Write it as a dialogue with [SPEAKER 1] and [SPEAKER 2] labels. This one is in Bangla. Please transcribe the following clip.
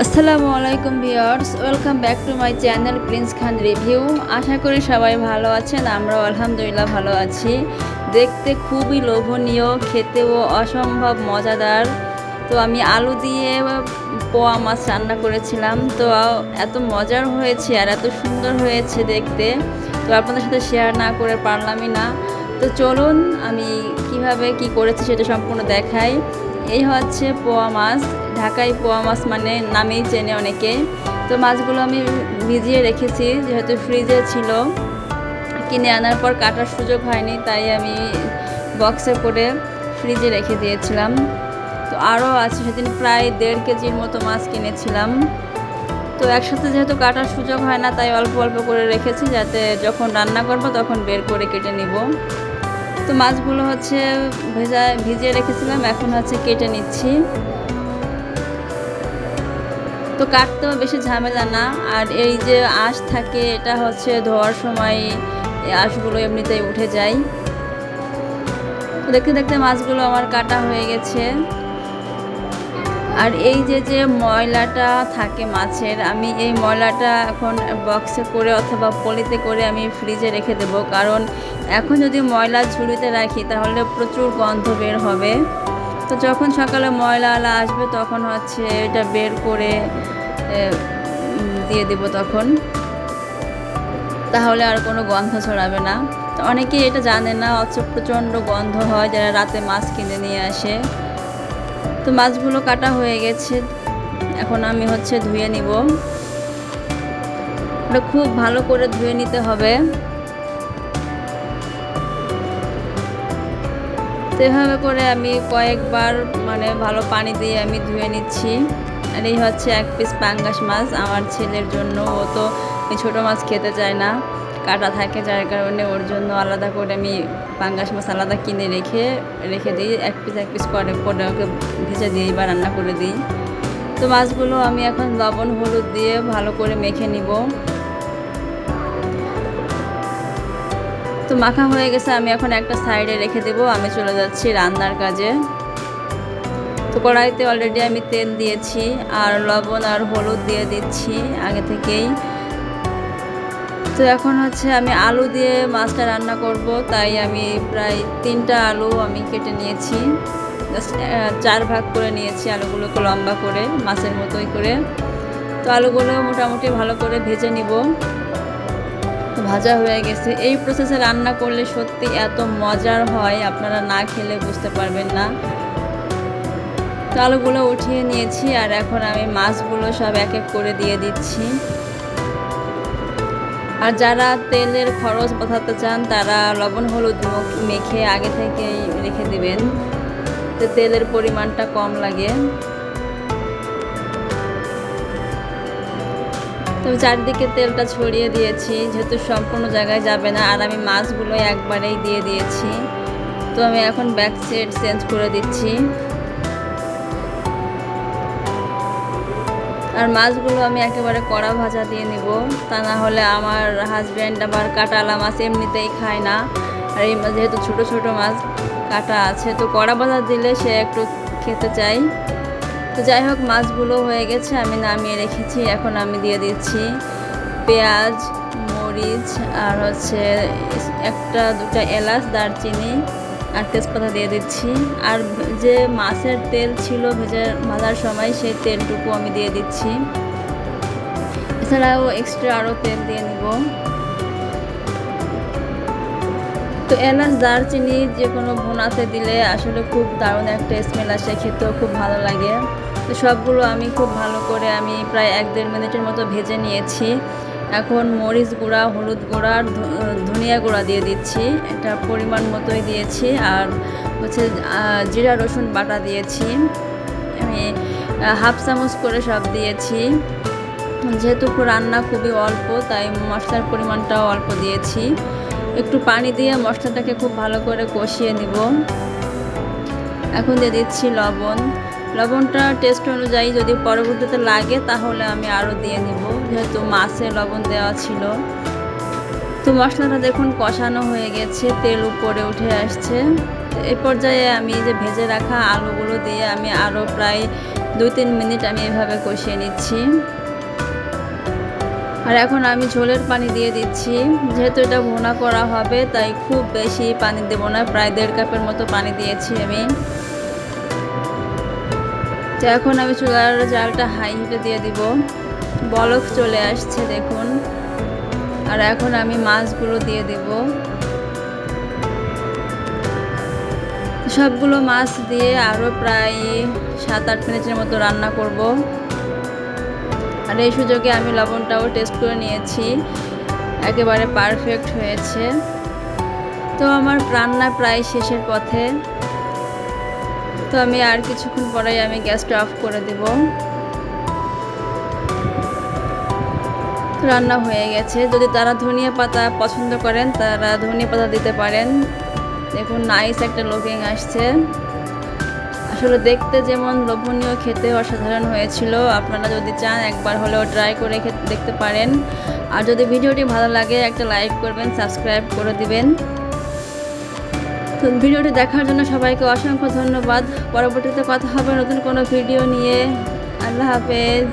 [SPEAKER 1] আসসালামু আলাইকুম viewers, welcome back to my channel Prince Khan review. আশা করি সবাই ভালো আছেন, আমরাও আলহামদুলিল্লাহ ভালো আছি। দেখতে খুবই লোভনীয়, খেতেও অসম্ভব মজাদার। তো আমি আলু দিয়ে পোয়া মাছ রান্না করেছিলাম, তো এত মজার হয়েছে আর এত সুন্দর হয়েছে দেখতে। তো আপনাদের সাথে শেয়ার না করে পারলামই না। তো চলুন আমি কীভাবে কি করেছি সেটা সম্পূর্ণ দেখাই। এই হচ্ছে পোয়া মাছ ঢাকায় পোয়া মাছ মানে নামেই চেনে অনেকে। তো মাছগুলো আমি ভিজিয়ে রেখেছি, যেহেতু ফ্রিজে ছিল। কিনে আনার পর কাটার সুযোগ হয়নি, তাই আমি বক্সে করে ফ্রিজে রেখে দিয়েছিলাম। তো আরও আছে, সেদিন প্রায় দেড় কেজির মতো মাছ কিনেছিলাম। তো একসাথে যেহেতু কাটার সুযোগ হয় না, তাই অল্প অল্প করে রেখেছি, যাতে যখন রান্না করব তখন বের করে কেটে নিব। তো মাছগুলো হচ্ছে ভেজা, ভিজিয়ে রেখেছিলাম, এখন হচ্ছে কেটে নিচ্ছি। কাটতেও বেশি ঝামেলা না। আর এই যে আঁশ থাকে, এটা হচ্ছে ধোয়ার সময় আঁশগুলো এমনিতেই উঠে যায়। দেখতে দেখতে মাছগুলো আমার কাটা হয়ে গেছে। আর এই যে যে ময়লাটা থাকে মাছের, আমি এই ময়লাটা এখন বক্সে করে অথবা পলিতে করে আমি ফ্রিজে রেখে দেবো। কারণ এখন যদি ময়লা ঝুড়িতে রাখি, তাহলে প্রচুর গন্ধ বের হবে। তো যখন সকালে ময়লা আলা আসবে, তখন হচ্ছে এটা বের করে দিয়ে দেব তখন। তাহলে আর কোনো গন্ধ ছড়াবে না। তো অনেকেই এটা জানে না, অথচ প্রচণ্ড গন্ধ হয়, যারা রাতে মাছ কিনে নিয়ে আসে। তো মাছগুলো কাটা হয়ে গেছে। এখন আমি হচ্ছে ধুয়ে নিব। ওটা খুব ভালো করে ধুয়ে নিতে হবে। তো এভাবে করে আমি কয়েকবার মানে ভালো পানি দিয়ে আমি ধুয়ে নিচ্ছি। আর এই হচ্ছে এক পিস পাঙ্গাস মাছ আমার ছেলের জন্য। ও তো ছোটো মাছ খেতে চায় না, কাটা থাকে যার কারণে ওর জন্য আলাদা করে আমি পাঙ্গাস মাছ আলাদা কিনে রেখে রেখে দিই। এক পিস এক পিস করে করে ওকে ভেজে দিই বা রান্না করে দিই। তো মাছগুলো আমি এখন লবণ, হলুদ দিয়ে ভালো করে মেখে নিব। তো মাখা হয়ে গেছে, আমি এখন একটা সাইডে রেখে দেব। আমি চলে যাচ্ছি রান্নার কাজে। তো কড়াইতে অলরেডি আমি তেল দিয়েছি, আর লবণ আর হলুদ দিয়ে দিচ্ছি আগে থেকেই। তো এখন হচ্ছে আমি আলু দিয়ে মাছটা রান্না করব, তাই আমি প্রায় তিনটা আলু আমি কেটে নিয়েছি। চার ভাগ করে নিয়েছি আলুগুলোকে লম্বা করে, মাছের মতোই করে। তো আলুগুলো মোটামুটি ভালো করে ভেজে নিব। ভাজা হয়ে গেছে। এই প্রসেসে রান্না করলে সত্যি এত মজার হয়, আপনারা না খেলে বুঝতে পারবেন না। তো আলুগুলো উঠিয়ে নিয়েছি আর এখন আমি মাছগুলো সব এক এক করে দিয়ে দিচ্ছি। আর যারা তেলের খরচ বাঁচাতে চান, তারা লবণ, হলুদ মেখে আগে থেকেই রেখে দিবেন। তেলের পরিমাণটা কম লাগে। তো চারদিকে তেলটা ছড়িয়ে দিয়েছি, যেহেতু সম্পূর্ণ জায়গায় যাবে না, আর আমি মাছগুলো একবারেই দিয়ে দিয়েছি। তো আমি এখন ব্যাক সাইড চেঞ্জ করে দিচ্ছি। আর মাছগুলো আমি একেবারে কড়া ভাজা দিয়ে নিব, তা না হলে আমার হাজব্যান্ড আবার কাটালা মাছ এমনিতেই খায় না। আর এই যেহেতু ছোট ছোট মাছ, কাটা আছে, তো কড়া ভাজা দিলে সে একটু খেতে চাই তো যাই হোক, মাছগুলো হয়ে গেছে, আমি নামিয়ে রেখেছি। এখন আমি দিয়ে দিচ্ছি পেঁয়াজ, মরিচ আর হচ্ছে একটা, দুটা এলাচ, দারচিনি আর তেজপাতা দিয়ে দিচ্ছি। আর যে মাছের তেল ছিল ভেজে ভাজার সময়, সেই তেলটুকু আমি দিয়ে দিচ্ছি। এছাড়াও এক্সট্রা আরও তেল দিয়ে নিব। তো এলাচ দারচিনি যে কোনো ভুনাতে দিলে আসলে খুব দারুণ একটা স্মেল আসে, খেতেও খুব ভালো লাগে। তো সবগুলো আমি খুব ভালো করে আমি প্রায় এক দেড় মিনিটের মতো ভেজে নিয়েছি। এখন মরিচ গুঁড়া, হলুদ গুঁড়া আর ধনিয়া গুঁড়া দিয়ে দিচ্ছি। এটা পরিমাণ মতোই দিয়েছি আর হচ্ছে জিরা, রসুন বাটা দিয়েছি। আমি হাফ চামচ করে সব দিয়েছি। যেহেতু রান্না খুবই অল্প, তাই মশলার পরিমাণটাও অল্প দিয়েছি। একটু পানি দিয়ে মশলাটাকে খুব ভালো করে কষিয়ে নিব। এখন দিয়ে দিচ্ছি লবণ। লবণটা টেস্ট অনুযায়ী যদি পরবর্তীতে লাগে তাহলে আমি আরও দিয়ে নিব, যেহেতু মাছে লবণ দেওয়া ছিল। তো মশলাটা দেখুন কষানো হয়ে গেছে, তেল উপরে উঠে আসছে। এই পর্যায়ে আমি যে ভেজে রাখা আলুগুলো দিয়ে আমি আরও প্রায় দুই তিন মিনিট আমি এভাবে কষিয়ে নিচ্ছি। আর এখন আমি ঝোলের পানি দিয়ে দিচ্ছি। যেহেতু এটা ভুনা করা হবে, তাই খুব বেশি পানি দেবো না। প্রায় দেড় কাপের মতো পানি দিয়েছি আমি। তো এখন আমি চুলার জালটা হাই হিটে দিয়ে দিব। বলক চলে আসছে, দেখুন। আর এখন আমি মাছগুলো দিয়ে দেব। সবগুলো মাছ দিয়ে আরও প্রায় সাত আট মিনিটের মতো রান্না করব। আর এই সুযোগে আমি লবণটাও টেস্ট করে নিয়েছি। একেবারে পারফেক্ট হয়েছে। তো আমার রান্না প্রায় শেষের পথে। তো আমি আর কিছুক্ষণ পরেই আমি গ্যাসটা অফ করে দেব। রান্না হয়ে গেছে। যদি তারা ধনিয়া পাতা পছন্দ করেন, তারা ধনিয়া পাতা দিতে পারেন। দেখুন নাইস একটা লুকিং আসছে। আসলে দেখতে যেমন লোভনীয় খেতে অসাধারণ হয়েছিল। আপনারা যদি চান একবার হলেও ট্রাই করে খেতে দেখতে পারেন। আর যদি ভিডিওটি ভালো লাগে, একটা লাইক করবেন সাবস্ক্রাইব করে দিবেন। তো ভিডিওটি দেখার জন্য সবাইকে অসংখ্য ধন্যবাদ। পরবর্তীতে কথা হবে নতুন কোনো ভিডিও নিয়ে। আল্লাহ হাফেজ।